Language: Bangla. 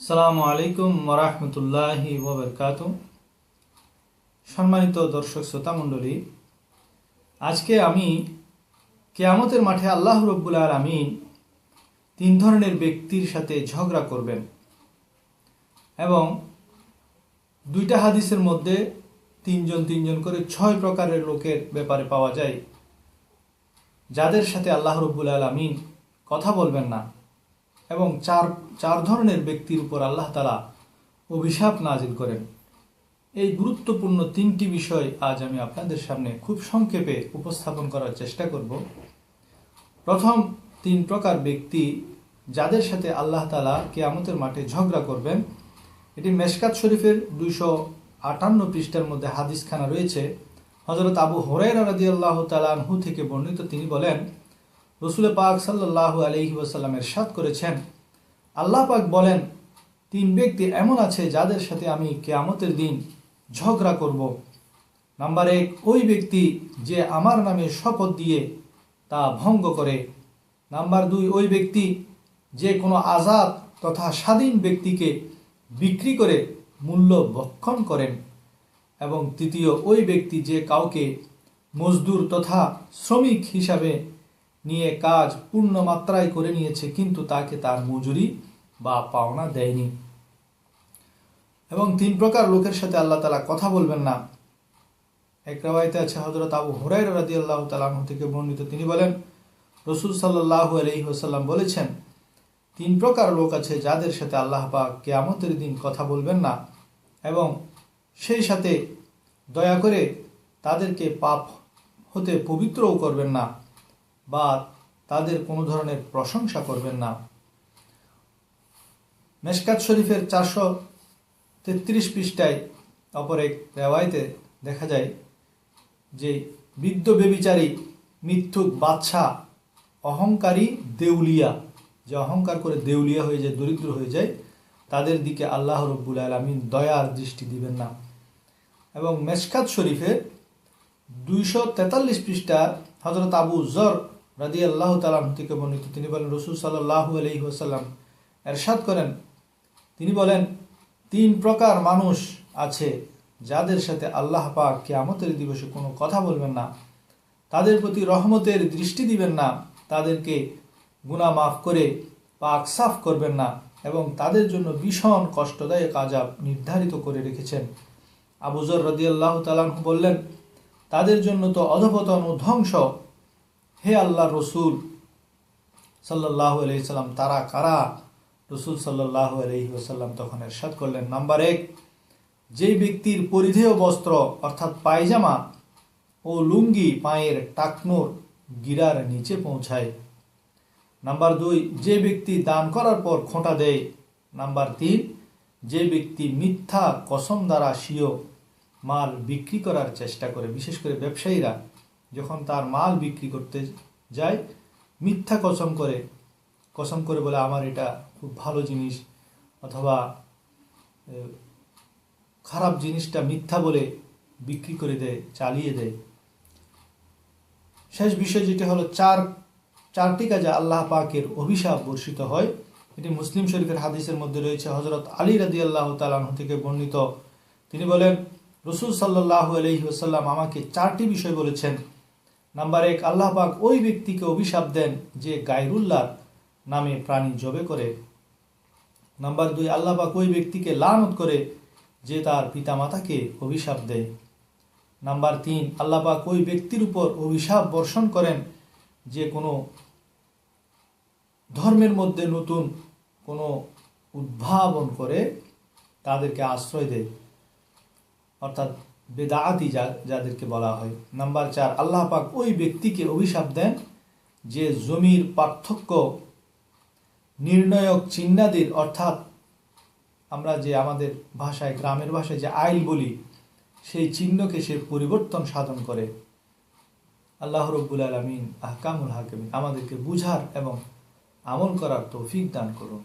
সালামু আলাইকুম ওরহমতুল্লাহি ওবরকাত সম্মানিত দর্শক শ্রোতা মণ্ডলী, আজকে আমি কেয়ামতের মাঠে আল্লাহ রব্বুল আলমিন তিন ধরনের ব্যক্তির সাথে ঝগড়া করবেন এবং দুইটা হাদিসের মধ্যে তিনজন তিনজন করে ছয় প্রকারের লোকের ব্যাপারে পাওয়া যায়, যাদের সাথে আল্লাহ রব্বুল আলমিন কথা বলবেন না। এবং চার চার ধরনের ব্যক্তির উপর আল্লাহ তালা অভিশাপ নাজিল করেন। এই গুরুত্বপূর্ণ তিনটি বিষয় আজ আমি আপনাদের সামনে খুব সংক্ষেপে উপস্থাপন করার চেষ্টা করব। প্রথম, তিন প্রকার ব্যক্তি যাদের সাথে আল্লাহ তালা কেয়ামতের মাঠে ঝগড়া করবেন। এটি মেশকাত শরীফের দুইশো আটান্ন পৃষ্ঠার মধ্যে হাদিসখানা রয়েছে। হজরত আবু হরাই রাদি আল্লাহ তালাহু থেকে বর্ণিত তিনি বলেন রসুল পাক সাল্লাহ আলহি ওয়াসাল্লামের সাত করেছেন। আল্লাহ পাক বলেন, তিন ব্যক্তি এমন আছে যাদের সাথে আমি কেয়ামতের দিন ঝগড়া করব। নাম্বার এক, ওই ব্যক্তি যে আমার নামে শপথ দিয়ে তা ভঙ্গ করে। নাম্বার দুই, ওই ব্যক্তি যে কোনো আজাদ তথা স্বাধীন ব্যক্তিকে বিক্রি করে মূল্য ভক্ষণ করেন। এবং তৃতীয়, ওই ব্যক্তি যে কাউকে মজদুর তথা শ্রমিক হিসাবে নিয়ে কাজ পূর্ণ মাত্রায় করে নিয়েছে, কিন্তু তাকে তার মজুরি বা পাওনা দেয়নি। এবং তিন প্রকার লোকের সাথে আল্লাহ তালা কথা বলবেন না। এক আছে হজরত আবু হরাই রাদি আল্লাহ তালাহ থেকে বর্ণিত তিনি বলেন, রসুল সাল্লাহ আলহি ওসাল্লাম বলেছেন, তিন প্রকার লোক আছে যাদের সাথে আল্লাহ পাক কেয়ামতের দিন কথা বলবেন না এবং সেই সাথে দয়া করে তাদেরকে পাপ হতে পবিত্রও করবেন না। বা তাদের কোনো ধরনের প্রশংসা করবেন না। মেশকাত শরীফের চারশো তেত্রিশ পৃষ্ঠায় অপর এক রেওয়ায়তে দেখা যায় যে, বৃদ্ধ বেবিচারী মিথ্যুক বাচ্চা অহংকারী দেউলিয়া, যে অহংকার করে দেউলিয়া হয়ে যায়, দরিদ্র হয়ে যায়, তাদের দিকে আল্লাহ রব্বুল আলমিন দয়ার দৃষ্টি দিবেন না। এবং মেশকাত শরীফের দুইশো তেতাল্লিশ পৃষ্ঠা হজরত আবু জর রাদি আল্লাহ তালাম থেকে বর্ণিত। তিনি বলেন, রসুল সাল্লাহ আলহি ওসাল্লাম এরশাদ করেন। তিনি বলেন, তিন প্রকার মানুষ আছে যাদের সাথে আল্লাহ পাক কেয়ামতের দিবসে কোনো কথা বলবেন না। তাদের প্রতি রহমতের দৃষ্টি দিবেন না। তাদেরকে গুণা মাফ করে পাক সাফ করবেন না এবং তাদের জন্য ভীষণ কষ্টদায়ক আজাব নির্ধারিত করে রেখেছেন। আবুজর রদিয়াল্লাহ তালাহ বললেন, তাদের জন্য তো অধপতন ও ধ্বংস হে আল্লাহ রসুল সাল্লাহ আলহিসাল্লাম তারা কারা? রসুল সাল্লাহ আলহি ওসাল্লাম তখন এরশাদ করলেন। নাম্বার এক, যেই ব্যক্তির পরিধেয় বস্ত্র, অর্থাৎ পায়জামা ও লুঙ্গি পায়ের টাকনোর গিরার নিচে পৌঁছায়। নাম্বার দুই, যে ব্যক্তি দান করার পর খোঁটা দেয়। নাম্বার তিন, যে ব্যক্তি মিথ্যা কসম দ্বারা স্বীয় মাল বিক্রি করার চেষ্টা করে, বিশেষ করে ব্যবসায়ীরা যখন তার মাল বিক্রি করতে যায়, মিথ্যা কসম করে কসম করে বলে আমার এটা খুব ভালো জিনিস অথবা খারাপ জিনিসটা মিথ্যা বলে বিক্রি করে দেয়, চালিয়ে দেয়। শেষ বিষয় যেটি হলো চার, চারটি কাজে আল্লাহ পাকের অভিশাপ বর্ষিত হয়। এটি মুসলিম শরীফের হাদিসের মধ্যে রয়েছে। হজরত আলী রাদি আল্লাহ তালাহ থেকে বর্ণিত। তিনি বলেন, রসুল সাল্লাহ আলহি আমাকে চারটি বিষয় বলেছেন। নাম্বার এক, আল্লাহ পাক ওই ব্যক্তিকে অভিশাপ দেন যে গায়রুল্লাহ নামে প্রাণী জবে করে। নাম্বার দুই, আল্লাহ পাক ওই ব্যক্তিকে লানত করে যে তার পিতামাতাকে অভিশাপ দেয়। নাম্বার তিন, আল্লাহ পাক ওই ব্যক্তির উপর অভিশাপ বর্ষণ করেন যে কোনো ধর্মের মধ্যে নতুন কোনো উদ্ভাবন করে তাদেরকে আশ্রয় দেয়। অর্থাৎ বেদাতি যা, যাদেরকে বলা হয়। নাম্বার চার, আল্লাহ পাক ওই ব্যক্তিকে অভিশাপ দেন যে জমির পার্থক্য, নির্ণয়ক চিহ্নাদির, অর্থাৎ আমরা যে আমাদের ভাষায়, গ্রামের ভাষায় যে আইল বলি, সেই চিহ্নকে সে পরিবর্তন সাধন করে। আল্লাহ রব্বুল আলমিন আহকামুল হাকিমিন আমাদেরকে বুঝার এবং আমল করার তৌফিক দান করুন।